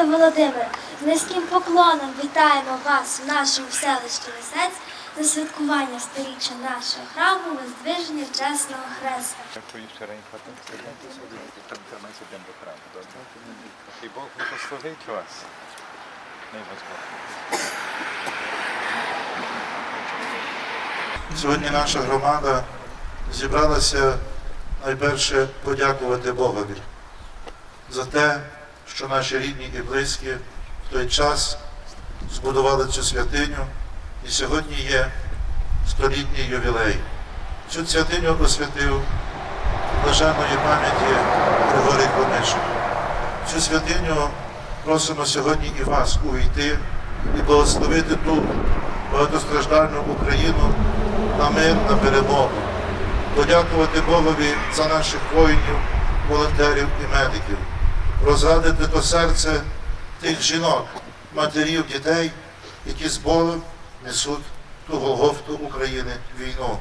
Отче Володимире, з низьким поклоном вітаємо вас в нашому селищі Лисець на святкування сторіччя нашого храму Воздвиження Чесного Хреста. І Бог благословить вас. Най вас Бог. Сьогодні наша громада зібралася найперше подякувати Богові за те, що наші рідні і близькі в той час збудували цю святиню, і сьогодні є столітній ювілей. Цю святиню освятив блаженної пам'яті Григорій Хомишин. Цю святиню просимо сьогодні і вас увійти і благословити ту багатостраждальну Україну на мир, на перемогу. Подякувати Богові за наших воїнів, волонтерів і медиків, розрадити до серця тих жінок, матерів, дітей, які з болем несуть ту Голгофту України війну.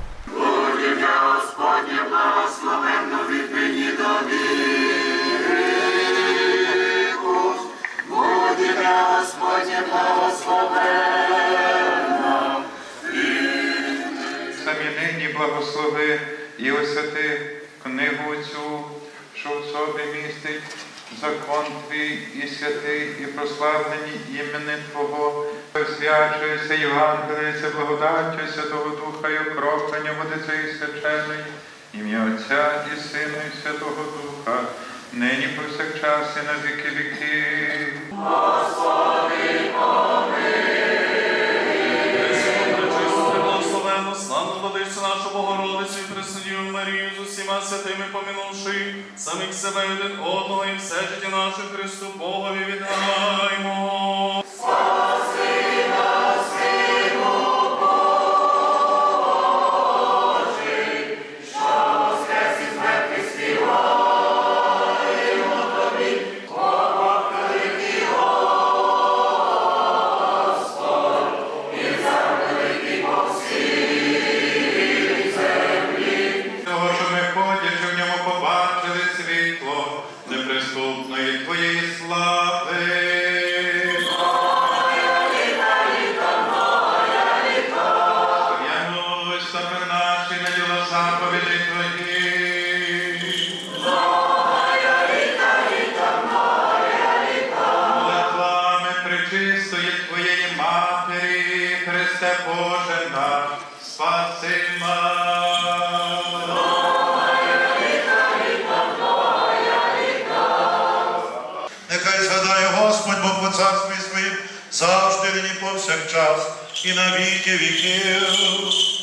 Самі нині благослови і освяти книгу цю, що в собі містить закон твій і святий, і прославлені імени Твого, освячується Євангеліється, благодаттю Святого Духа і окроплення води цієї свяченої, ім'я Отця і Сина, і Святого Духа, нині повсякчас і на віки віки. Благословенно, З святими помінувши самих себе один одного і все життя наше Христу Богові віддаймо. На діло заповіді Твої. Молитвами пречистої Твоєї Матері, Христе Боже наш, спаси нас. Нехай згадає Господь Бог по царстві своїм завжди нині повсякчас і на віки віків.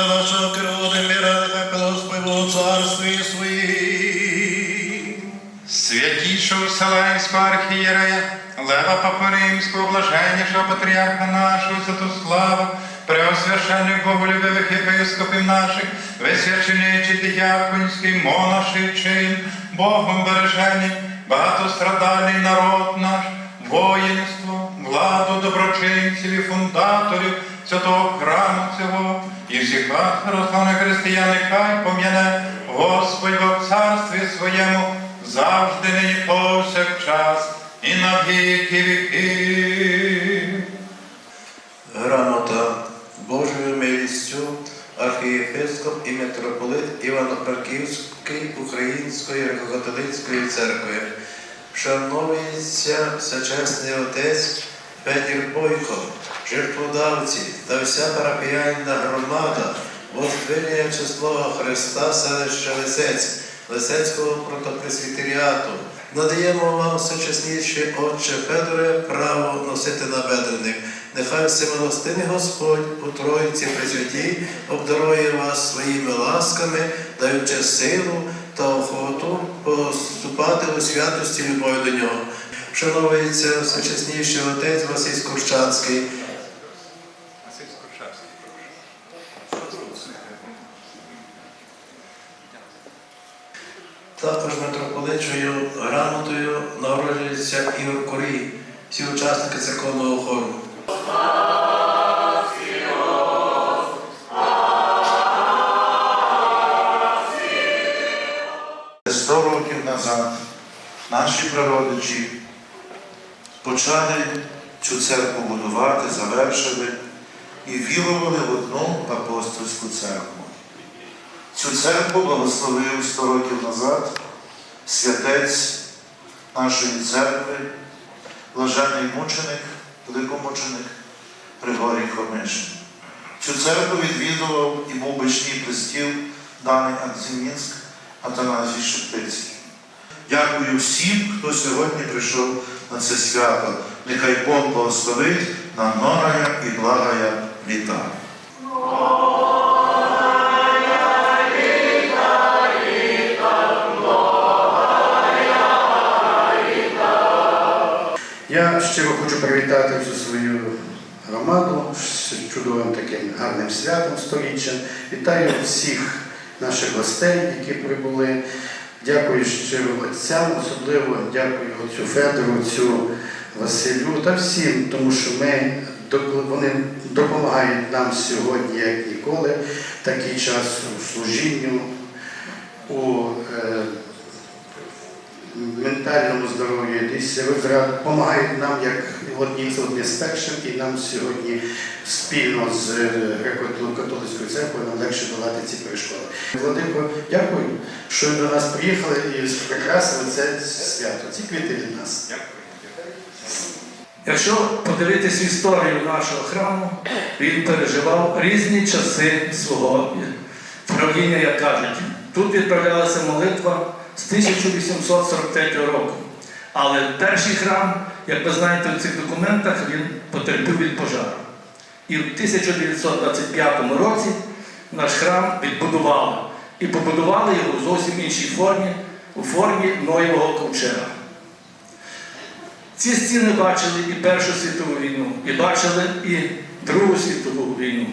Митрополита нашого Кирилодимира, нехай Господь у царстві своїм. Святішого Вселенського архієрея, Лева Папа Римського, блаженнішого патріарха нашого, Святослава, преосвящених боголюбивих єпископів наших, висвяченичий діяконський, монаший чин, Богом бережений, багатострадальний народ наш, воїнство, владу доброчинців і фундаторів святого храму цього, і всіх вас, православних християн, нехай пом'яне Господь в царстві своєму, завжди нині повсякчас і на віки віки. Грамота Божою милістю архієпископ і митрополит Івано-Франківської Української греко-католицької церкви. Вшановується всечесний отець Федір Бойко, жертводавці та вся парафіяльна громада Воздвиження числова Христа селища Лисець, Лисецького протопресвітеріату. Надаємо вам всечесніший Отче Федоре право носити набедрених. Нехай всемилостивий Господь у Троїці Пресвятій обдарує вас своїми ласками, даючи силу та охоту поступати у святості любові до нього. Вшановується всечесніший отець Василь Скорчанський, Також митрополитчою грамотою нагороджується Ігор Корій, всі учасники церковного хору. Сто років назад наші прародичі почали цю церкву будувати, завершили і вірували в одну апостольську церкву. Цю церкву благословив 100 років назад святець нашої церкви, блажений мученик, великомученик Григорій Хомишин. Цю церкву відвідував і був бичний престіл даний Антимінськ Атаназій Шептицький. Дякую всім, хто сьогодні прийшов на це свято. Нехай Бог благословить на норая і благая літа. Я щиро хочу привітати всю свою громаду з чудовим таким гарним святом сторіччям. Вітаю всіх наших гостей, які прибули. Дякую щиро отцям, особливо дякую отцю Федору, отцю Василю та всім, тому що ми вони допомагають нам сьогодні, як ніколи, такий час у служінню, у е, ментальному здоров'ю, десь допомагають нам як одні одні з першим, і нам сьогодні спільно з е, греко-католицькою церквою нам легше долати ці перешкоди. Владико, дякую, що ви до нас приїхали і прикрасили це свято. Ці квіти від нас. Дякую. Якщо подивитись історію нашого храму, він переживав різні часи свого правління, як кажуть. Тут відправлялася молитва з 1843 року. Але перший храм, як ви знаєте, в цих документах він потерпів від пожару. І в 1925 році наш храм відбудували. І побудували його в зовсім іншій формі, у формі Ноєвого ковчега. Ці стіни бачили і Першу світову війну, і бачили і Другу світову війну.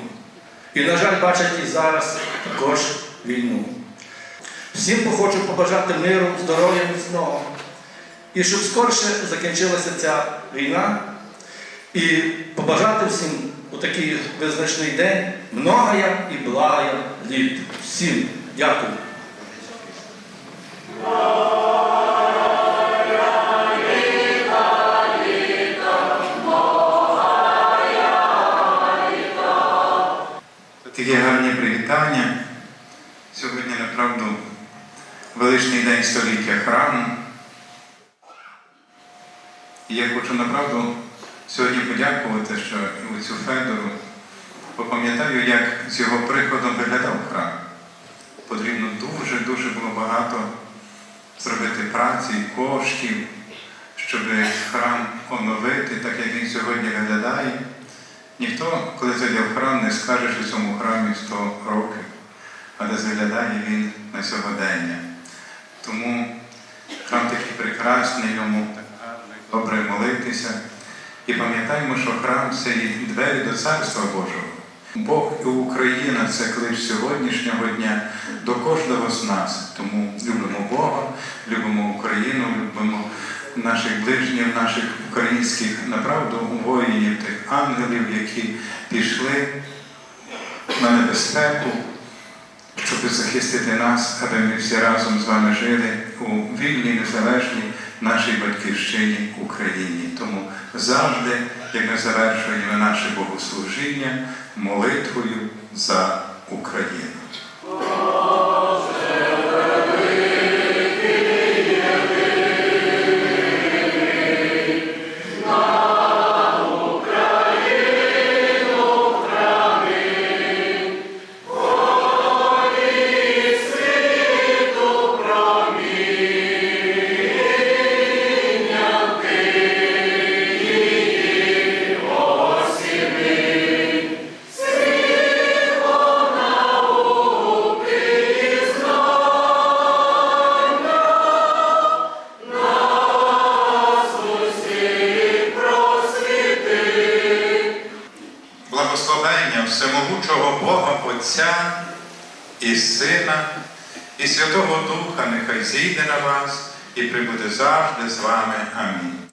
І, на жаль, бачать і зараз також війну. Всім хочу побажати миру, здоров'я міцного. І щоб скорше закінчилася ця війна, і побажати всім у такий визначний день многая і благая літ. Всім дякую. Такі гарні привітання. Сьогодні, направду, величний день століття храму. І я хочу направду сьогодні подякувати, що і оцю Федору, пам'ятаю, як з його приходом виглядав храм. Потрібно дуже-дуже було багато зробити праці, коштів, щоб храм оновити, так як він сьогодні виглядає. Ніхто, коли зайде в храм, не скаже, що цьому храмі 100 років, але заглядає він на сьогодення. Тому храм такий прекрасний, йому добре молитися. І пам'ятаємо, що храм це і двері до Царства Божого. Бог і Україна це клич сьогоднішнього дня до кожного з нас. Тому любимо Бога, любимо Україну, любимо наших ближніх, наших українських направду воїнів, тих ангелів, які пішли на небезпеку, щоб захистити нас, аби ми всі разом з вами жили у вільній, незалежній нашій батьківщині Україні. Тому завжди, як ми завершуємо наше богослужіння молитвою за Україну. Благословення всемогучого Бога Отця і Сина, і Святого Духа нехай зійде на вас і прибуде завжди з вами. Амінь.